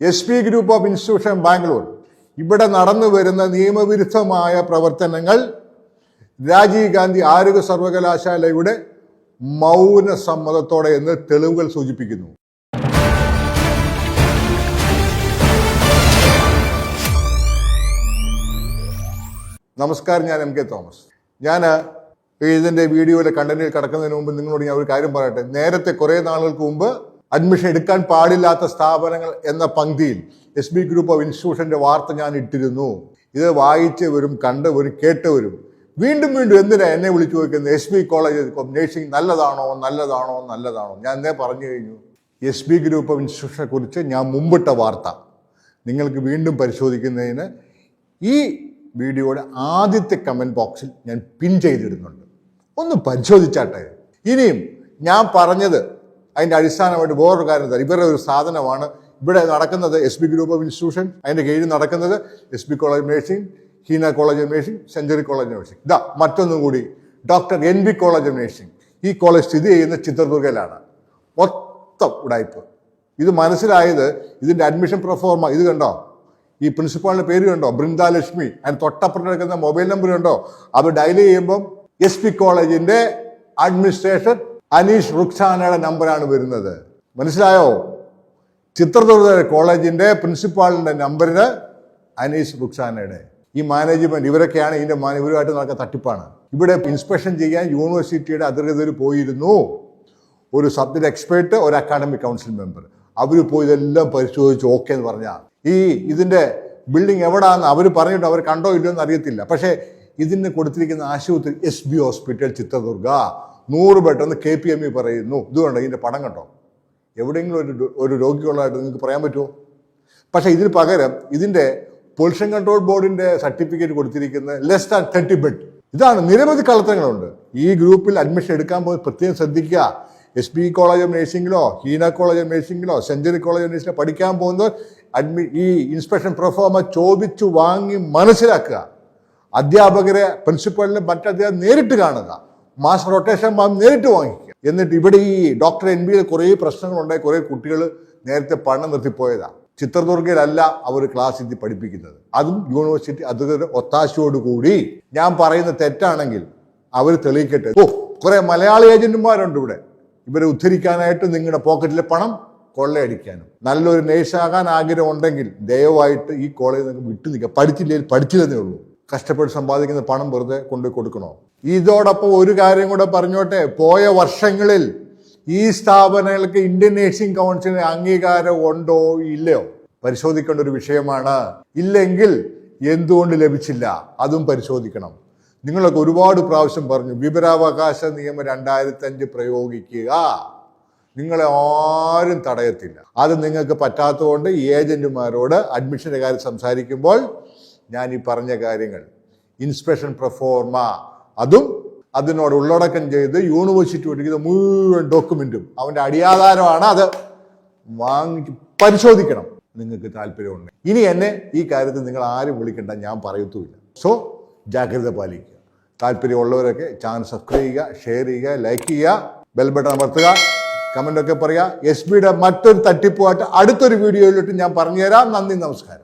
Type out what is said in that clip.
S P group of institution Bangalore ഇവിടെ നടന്നു വരുന്ന നിയമവിരുദ്ധമായ പ്രവർത്തനങ്ങൾ രാജീവ് ഗാന്ധി ആരോഗ്യ സർവകലാശാലയുടെ മൗന സമ്മതത്തോടെ എന്ന് തെളിവുകൾ സൂചിപ്പിക്കുന്നു. നമസ്കാരം ഞാൻ എം കെ തോമസ്. ഞാൻ ഇതിന്റെ വീഡിയോയിലെ കണ്ടന്റിൽ കിടക്കുന്നതിന് മുമ്പ് നിങ്ങളോട് ഞാൻ ഒരു കാര്യം പറയട്ടെ. നേരത്തെ കുറേ നാളുകൾക്ക് മുമ്പ് അഡ്മിഷൻ എടുക്കാൻ പാടില്ലാത്ത സ്ഥാപനങ്ങൾ എന്ന പങ്ക്തിയിൽ എസ് ബി ഗ്രൂപ്പ് ഓഫ് ഇൻസ്റ്റിറ്റ്യൂഷന്റെ വാർത്ത ഞാൻ ഇട്ടിരുന്നു. ഇത് വായിച്ചവരും കണ്ടവരും കേട്ടവരും വീണ്ടും വീണ്ടും എന്തിനാ എന്നെ വിളിച്ചു ചോദിക്കുന്നത്? എസ് ബി കോളേജ് നേഴ്സിംഗ് നല്ലതാണോ? നല്ലതാണോ? നല്ലതാണോ? ഞാൻ എന്നേ പറഞ്ഞു കഴിഞ്ഞു. എസ് ബി ഗ്രൂപ്പ് ഓഫ് ഇൻസ്റ്റിറ്റ്യൂഷനെ കുറിച്ച് ഞാൻ മുമ്പിട്ട വാർത്ത. നിങ്ങൾക്ക് വീണ്ടും പരിശോധിക്കുന്നതിന് ഈ വീഡിയോയുടെ ആദ്യത്തെ കമന്റ് ബോക്സിൽ ഞാൻ പിൻ ചെയ്തിടുന്നുണ്ട്. ഒന്ന് പരിശോധിച്ചാട്ടെ. ഇനിയും ഞാൻ പറഞ്ഞത് അതിന്റെ അടിസ്ഥാനമായിട്ട് വേറൊരു കാര്യം തരാം ഇവരുടെ ഒരു സാധനമാണ് ഇവിടെ നടക്കുന്നത് S B group of institution അതിന്റെ കീഴിൽ നടക്കുന്നത് S B college of nursing Heena college of nursing century college of nursing ഇതാ മറ്റൊന്നും കൂടി doctor N B college of nursing ഈ കോളേജ് സ്ഥിതി ചെയ്യുന്ന ചിത്രദുർഗയിലാണ്. മൊത്തം ഉടായ്പ്. ഇത് മനസ്സിലായത് ഇതിന്റെ അഡ്മിഷൻ പ്രൊഫോർമ ഇത് കണ്ടോ? ഈ പ്രിൻസിപ്പാളിന്റെ പേര് കണ്ടോ? ബൃന്ദാലക്ഷ്മി. അതിന് തൊട്ടപ്പുറം കിടക്കുന്ന മൊബൈൽ നമ്പർ കണ്ടോ? അത് ഡയൽ ചെയ്യുമ്പം എസ് പി കോളേജിന്റെ അഡ്മിനിസ്ട്രേഷൻ അനീഷ് റുക്സാനയുടെ നമ്പറാണ് വരുന്നത്. മനസ്സിലായോ? ചിത്രദുർഗ കോളേജിന്റെ പ്രിൻസിപ്പാളിന്റെ നമ്പറിന് അനീഷ് റുക്സാനയുടെ ഈ മാനേജ്മെന്റ് ഇവരൊക്കെയാണ് ഇതിന്റെ മാന- ഇവരുമായിട്ട് നടക്കുന്ന തട്ടിപ്പാണ്. ഇവിടെ ഇൻസ്പെക്ഷൻ ചെയ്യാൻ യൂണിവേഴ്സിറ്റിയുടെ അധികൃതർ പോയിരുന്നു. ഒരു സബ്ജക്ട് എക്സ്പേർട്ട് ഒരു അക്കാഡമിക് കൗൺസിൽ മെമ്പർ. അവർ പോയി ഇതെല്ലാം പരിശോധിച്ച് ഓക്കെ എന്ന് പറഞ്ഞാൽ ഈ ഇതിന്റെ ബിൽഡിംഗ് എവിടാന്ന് അവർ പറഞ്ഞിട്ട് അവർ കണ്ടോ ഇല്ലയോ എന്ന് അറിയത്തില്ല. പക്ഷേ ഇതിന് കൊടുത്തിരിക്കുന്ന ആശുപത്രി എസ് ബി ഹോസ്പിറ്റൽ ചിത്രദുർഗ. നൂറ് പെട്ടെന്ന് കെ പി എം ഇ പറയുന്നു. ഇത് കണ്ടോ? ഇതിന്റെ പടം കണ്ടോ? എവിടെയെങ്കിലും ഒരു ഒരു രോഗികളായിട്ട് നിങ്ങൾക്ക് പറയാൻ പറ്റുമോ? പക്ഷേ ഇതിന് പകരം ഇതിന്റെ പൊല്യൂഷൻ കൺട്രോൾ ബോർഡിന്റെ സർട്ടിഫിക്കറ്റ് കൊടുത്തിരിക്കുന്ന ലെസ് ദാൻ തേർട്ടി ബെഡ് ഇതാണ് നിരവധി കള്ളത്തരങ്ങളുണ്ട്. ഈ ഗ്രൂപ്പിൽ അഡ്മിഷൻ എടുക്കാൻ പോയി പ്രത്യേകം ശ്രദ്ധിക്കുക. എസ് ബി കോളേജ് ഓഫ് നഴ്സിംഗിലോ ഹീന കോളേജ് ഓഫ് നഴ്സിംഗിലോ സെഞ്ചുറി കോളേജ് ഓഫ് നഴ്സിംഗിലോ പഠിക്കാൻ പോകുന്നവർ അഡ്മി ഈ ഇൻസ്പെക്ഷൻ പ്രൊഫോമ ചോദിച്ചു വാങ്ങി മനസ്സിലാക്കുക. അധ്യാപകരെ പ്രിൻസിപ്പളിനെ മറ്റധ്യാപകർ നേരിട്ട് കാണുക. മാസ് റൊട്ടേഷൻ മാം നേരിട്ട് വാങ്ങിക്കുക. എന്നിട്ട് ഇവിടെ ഈ ഡോക്ടർ എൻ ബിയിൽ കുറേ പ്രശ്നങ്ങളുണ്ടായി കുറേ കുട്ടികൾ നേരത്തെ പഠനം നിർത്തിപ്പോയതാണ് ചിത്രദുർഗയിലല്ല അവർ ക്ലാസ് ഇത് പഠിപ്പിക്കുന്നത്. അതും യൂണിവേഴ്സിറ്റി അതൊരു ഒത്താശയോട് കൂടി ഞാൻ പറയുന്ന തെറ്റാണെങ്കിൽ അവർ തെളിയിക്കട്ടെ. ഓ കുറെ മലയാളി ഏജന്റുമാരുണ്ട് ഇവിടെ. ഇവരെ ഉദ്ധരിക്കാനായിട്ട് നിങ്ങളുടെ പോക്കറ്റിലെ പണം കൊള്ളയടിക്കാനും. നല്ലൊരു നേഴ്സാകാൻ ആഗ്രഹം ഉണ്ടെങ്കിൽ ദയവായിട്ട് ഈ കോളേജിൽ നിന്ന് വിട്ടു നിൽക്കുക പഠിച്ചില്ലെങ്കിൽ പഠിച്ചില്ലെന്നേ ഉള്ളൂ. കഷ്ടപ്പെട്ട് സമ്പാദിക്കുന്ന പണം വെറുതെ കൊണ്ട് കൊടുക്കണോ? ഇതോടൊപ്പം ഒരു കാര്യം കൂടെ പറഞ്ഞോട്ടെ. പോയ വർഷങ്ങളിൽ ഈ സ്ഥാപനങ്ങൾക്ക് ഇന്ത്യൻ നേഴ്സിംഗ് കൗൺസിലിന് അംഗീകാരം ഉണ്ടോ? ഇല്ലയോ? പരിശോധിക്കേണ്ട ഒരു വിഷയമാണ്. ഇല്ലെങ്കിൽ എന്തുകൊണ്ട് ലഭിച്ചില്ല? അതും പരിശോധിക്കണം. നിങ്ങളൊക്കെ ഒരുപാട് പ്രാവശ്യം പറഞ്ഞു വിവരാവകാശ നിയമം രണ്ടായിരത്തി അഞ്ച് പ്രയോഗിക്കുക. നിങ്ങളെ ആരും തടയത്തില്ല. അത് നിങ്ങൾക്ക് പറ്റാത്തതുകൊണ്ട് ഏജന്റുമാരോട് അഡ്മിഷന്റെ കാര്യം സംസാരിക്കുമ്പോൾ ഞാൻ ഈ പറഞ്ഞ കാര്യങ്ങൾ. ഇൻസ്പെക്ഷൻ പ്രഫോർമ അതും അതിനോട് ഉള്ളടക്കം ചെയ്ത് യൂണിവേഴ്സിറ്റി ഒരുക്കിയത് മുഴുവൻ ഡോക്യുമെന്റും അവന്റെ അടിയാധാരമാണ് അത് വാങ്ങി പരിശോധിക്കണം. നിങ്ങൾക്ക് താല്പര്യമുണ്ട്. ഇനി എന്നെ ഈ കാര്യത്തിൽ നിങ്ങൾ ആരും വിളിക്കണ്ട ഞാൻ പറയത്തുമില്ല. സോ ജാഗ്രത പാലിക്കുക. താല്പര്യമുള്ളവരൊക്കെ ചാനൽ സബ്സ്ക്രൈബ് ചെയ്യുക ഷെയർ ചെയ്യുക ലൈക്ക് ചെയ്യുക ബെൽ ബട്ടൺ അമർത്തുക കമന്റ് ഒക്കെ പറയുക. എസ് ബിയുടെ മറ്റൊരു തട്ടിപ്പുമായിട്ട് അടുത്തൊരു വീഡിയോയിലോട്ട് ഞാൻ പറഞ്ഞുതരാം. നന്ദി നമസ്കാരം.